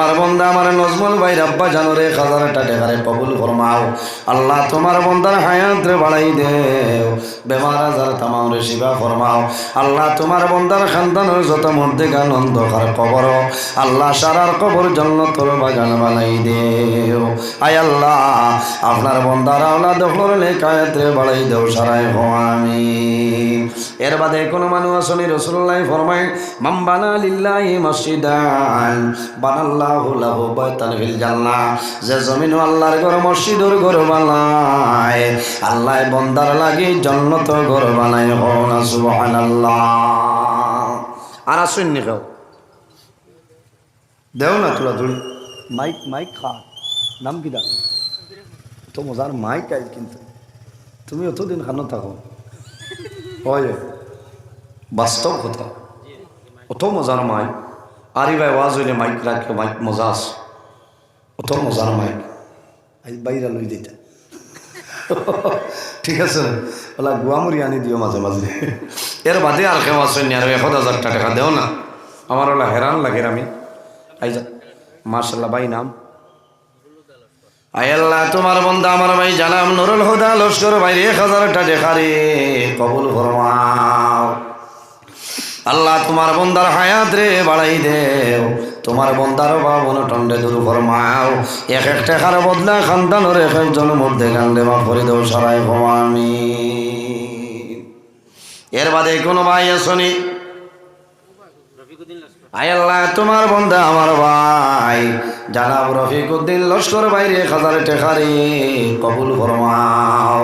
আমার বন্দা আমার নজমুল ভাই, রাব্বা জানোরে এক হাজার টাকারে কবুল ফরমাও। আল্লাহ তোমার বন্দার হায়াত রে বাড়াই দেও। বেমার আজার তামাম রে শিবা ফরমাও। আল্লাহ তোমার বন্দার খানদানের যত মধ্যে গান অন্ধকার কবর। আল্লাহ সারার কবর জন্য তোর বাগান বানাই দেও। আয় আল্লাহ, আপনার বন্দার আল্লাহ দখলর লেখায়াত রে বাড়াই দেও সারাই আমি এর বাদে কোনো মানুষ আসনি রসুল্লাহ ফরমাই মাম্বানা লিল্লাহি মসজিদান, বানাল্লাহু লাহু বাইতান ফিল জান্নাহ। যে জমিন আল্লাহর ঘর মসজিদের ঘর বানায়, আল্লাহ বন্দার লাগি জান্নাত ঘর বানায় হনা, সুবহানাল্লাহ। আর আসুন নি খাও দেও না তোরা ধুলি মাইক মাইক খা। নাম কি দা তো মজার মাইক আই কিন্তু। তুমি অতদিন খানো থাকো। হয়। বাস্তব কথা। অত মজার মাইক। আরি ভাই ওয়াজ হইলে মাইক রাখে, মাইক মজা আছে। অত মজার মাইক। বাইরা লই দিতে। ঠিক আছে ওলা গুয়ামুরি আনি দিও মাঝে মাঝে এর বাদে আর কেউ আসেনি আর এক হাজার টাকা দেও না। আমার ওলা হেরান লাগে আমি। আই যা মার্শাল্লাহ ভাই নাম। আয় আল্লাহ, তোমার বন্ধা আমার ভাই জানাম, নুরুল হুদা লস্কর ভাই এক হাজার টাকা রে কবুল ফরমাও আল্লাহ তোমার বন্দার হায়াত রে বাড়াই দেও। তোমার বন্দার বাবন টন্ডে দূর ফরমাও। এক এক টাকার বদলা খানদানোর এক একজন মধ্যে কান্দে মা করে দেও সারাই ভবানি। এর বাদে কোনো ভাই আসনি। আয় আল্লাহ তোমার বন্ধা আমার ভাই। জানাব রফিকুদ্দিন লস্কর বাইরে এক হাজার টেকারি কবুল ফরমাও।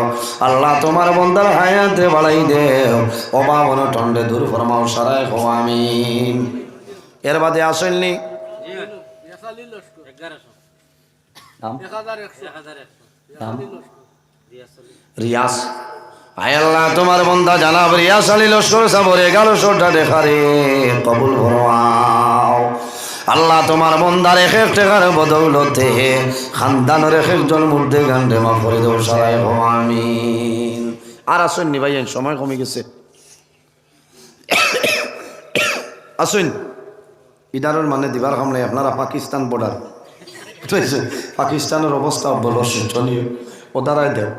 আল্লাহ তোমার বন্দার হায়াতে বাড়াই দেও। অভাবন টন্ডে দূর ফরমাও সারাই আমিন। এর বাদে আসেননি? রিয়াস? আয় আল্লাহ, তোমার বন্দা জানাব রিয়াস আলী লস্কর সাবর এগারোশো টেকারি কবুল ফরমাও। আল্লাহ, তোমার বন্দার এক এক টাকার বদৌলতে খানদানের এক একজন মধ্যে গান্ডে মা করে দেও সারাই আমিন। আর আসুন নি ভাই সময় কমে গেছে। আসুন। ইদারের মানে দিবার কামলে আপনারা পাকিস্তান বর্ডার পাকিস্তানের অবস্থা বলো শোচনীয় ও দ্বারাই দেও।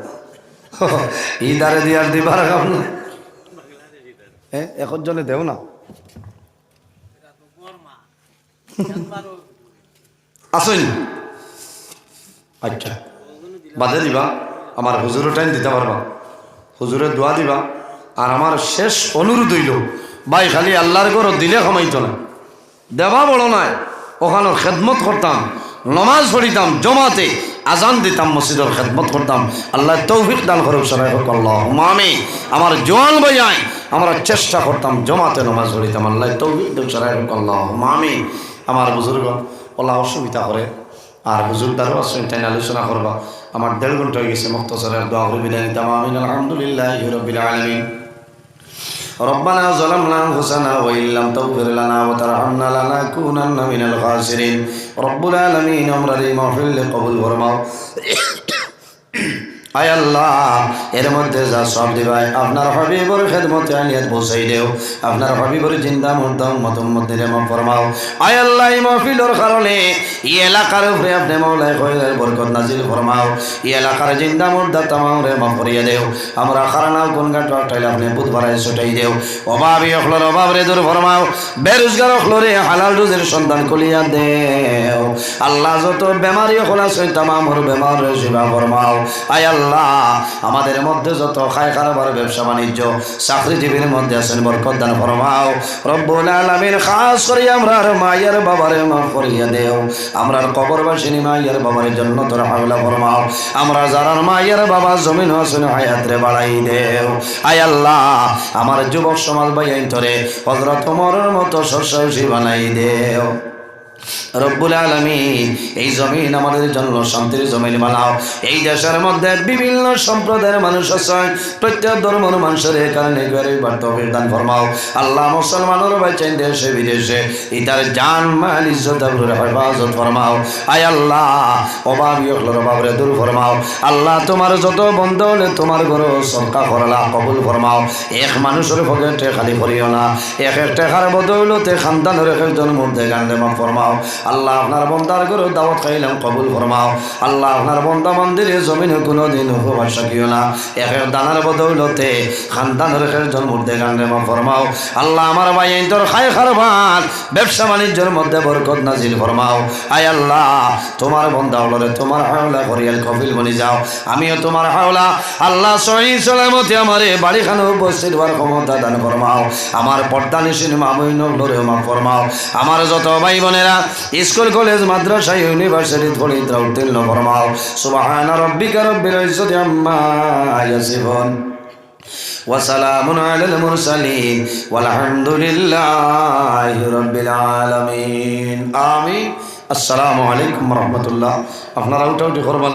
ইদারে দিয়ার দিবার হ্যাঁ এখন জনে দেও না। আসুন। আচ্ছা। বাদে দিবা আমার হুজুরের টাইম দিতে পারবা। হুজুরের দোয়া দিবা আর আমার শেষ অনুরোধ হইল ভাই খালি আল্লাহর ঘর দিলে কমাইতো না। দেবা বড় নয় ওখানে খেদমত করতাম নমাজ পড়িতাম জমাতে আজান দিতাম মসজিদের খেদমত করতাম। আল্লাহ তৌফিক দান করুক সরাই হোক আমি আমার জোয়ান বইয়াই আমরা চেষ্টা করতাম, জমাতে নমাজ পড়িতাম। আল্লাহ তৌফিক দান সরাই হোক আমি আমার বুজুর্গ ওলা অসুবিধা করে, আর বুজুর্গদারও আছে তাই আলোচনা করবা। আমার দেড় ঘণ্টা হয়ে গেছে, মুক্তসরের দোয়া করে বিদায় নিতাম। আমিন, আলহামদুলিল্লাহ রবিল আলমিন। ربنا ظلمنا أنفسنا وإن لم تغفر لنا وترحمنا لنكونن من الخاسرين. رب العالمين امرنا مغفر لقبول ورماও আয় আল্লাহ, এর মধ্যে যা সব দিবাই আপনার হবিবর খেদমতে আনিয়াত পৌঁছাই দেও। আপনার হবিবর জিন্দা মুর্দম মতম মধ্যে রেম ফরমাও। আয় আল্লাহ, এই মহফিলর কারণে এই এলাকার উপরে আপনি মৌলাই খৈরের বরকত নাজিল ফরমাও। এই এলাকার জিন্দা মুর্দা তামাম রে মাফ করিয়া দেও। আমরা খারানাও কোন গাট টাইলে আপনি বুধ ভরায় ছুটাই দেও। অভাবী অখলর অভাব রে দূর ফরমাও। বেরোজগার অখলরে হালাল রুজের সন্তান কলিয়া দেও। আল্লাহ যত বেমারি অখল আছে, তামামর বেমার সেবা ফরমাও। আয় আল্লাহ আমাদের মধ্যে যত খায় কারবার ব্যবসা বাণিজ্য, চাকরিজীবীর মধ্যে আছেন, বরকত দান ফরমাও। রব্বুল আলামিন, খাস করে আমরার মায়ের বাবারে মাফ করিয়া দেও। আমরার কবরবাসিনী মায়ের বাবার জন্য তোর হাওলা ফরমাও। আমরা যারার মায়ের বাবা জমিন আছেন হায়াতরে বাড়াই দেও। আয় আল্লাহ, আমার যুবক সমাজ বাইন ধরে হজরত মরের মতো শস্য বানাই দেও। রব্বুল আলমিন, এই জমিন আমাদের জন্য শান্তির জমিন বানাও। এই দেশের মধ্যে বিভিন্ন সম্প্রদায়ের মানুষ আছে প্রত্যেক ধর্মের মানুষের কারণে দান ফরমাও। আল্লাহ মুসলমানের বাচ্চাই দেশে, বিদেশে। ইতার জান, মাল, ইজ্জত হেফাজত ফরমাও। আয় আল্লাহ, অভাবী অভাবরে দূর ফরমাও। আল্লাহ তোমার যত বন্ধ হলে তোমার ঘর সরকার করলা কবুল ফরমাও। এক মানুষের পকেটে খালি করিও না। এক এক টাকার বদৌলতে খানদানের এক একজন মধ্যে মাফ ফরমাও। আল্লাহ আপনার বন্দার করে দাওয়াত খাইলাম কবুল ফরমাও। আল্লাহ আপনার বন্দা মন্দিরে জমিনে কোনো দিন উপবাস রাখিও না। একের দানার বদৌলতে খানদানের একের জন্মুর্দে মা ফরমাও। আল্লাহ আমার ভাই তোর খায় খারবান ব্যবসা বাণিজ্যের মধ্যে বরকত নাজিল ফরমাও। আয় আল্লাহ, তোমার বন্দা হলরে তোমার হাওলা করিয়াল কফিল বনি যাও। আমিও তোমার হাওলা, আল্লাহ সহি সালামতে আমারে বাড়িখানে উপস্থিত হওয়ার ক্ষমতা দান ফরমাও। আমার পর্দা নিশিন মামুইন হলরে মা ফরমাও। আমার যত ভাই বোনেরা স্কুল কলেজ মাদ্রাসা ইউনিভার্সিটি ফরিদরা উত্তীর্ণ ফরমাও সুবহান রব্বিকা রব্বিল ইজ্জতি আম্মা ইয়াসিফুন وسلام على المرسلين والحمد لله رب العالمين آمين السلام عليكم ورحمة الله আপনারা উঠা উঠি করবেন